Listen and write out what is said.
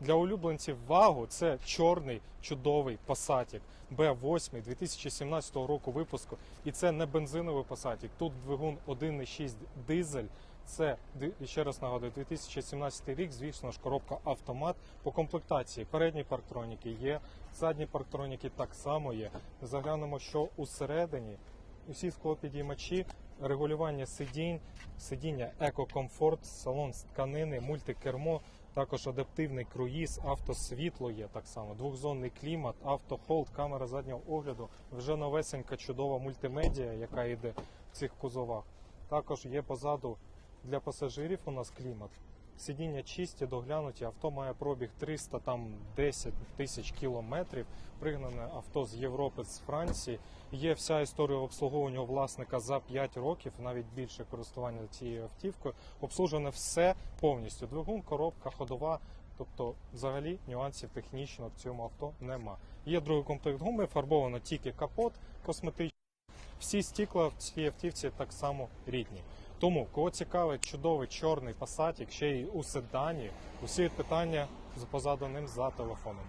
Для улюбленців вагу це чорний чудовий Passat B8 2017 року випуску. І це не бензиновий Passat. Тут двигун 1,6 дизель. Це ще раз нагадую, 2017 рік, звісно ж, коробка автомат по комплектації. Передні парктроніки є, задні парктроніки так само є. Заглянемо, що усередині. Усі склопідіймачі, регулювання сидінь, сидіння екокомфорт, салон з тканини, мультикермо, також адаптивний круїз, автосвітло є так само, двохзонний клімат, автохолд, камера заднього огляду, вже новесенька чудова мультимедіа, яка йде в цих кузовах. Також є позаду для пасажирів у нас клімат. Сидіння чисті, доглянуті, авто має пробіг 300 там 10 тисяч кілометрів. Пригнане авто з Європи, з Франції. Є вся історія обслуговування власника за 5 років, навіть більше користування цією автівкою. Обслужене все повністю. Двигун, коробка, ходова. Тобто, взагалі нюансів технічно в цьому авто нема. Є другий комплект гуми, фарбовано тільки капот косметичний. Всі стікла в цій автівці так само рідні. Тому, кого цікавить чудовий чорний пасатік, ще й у седані, усі питання позаду ним за телефоном.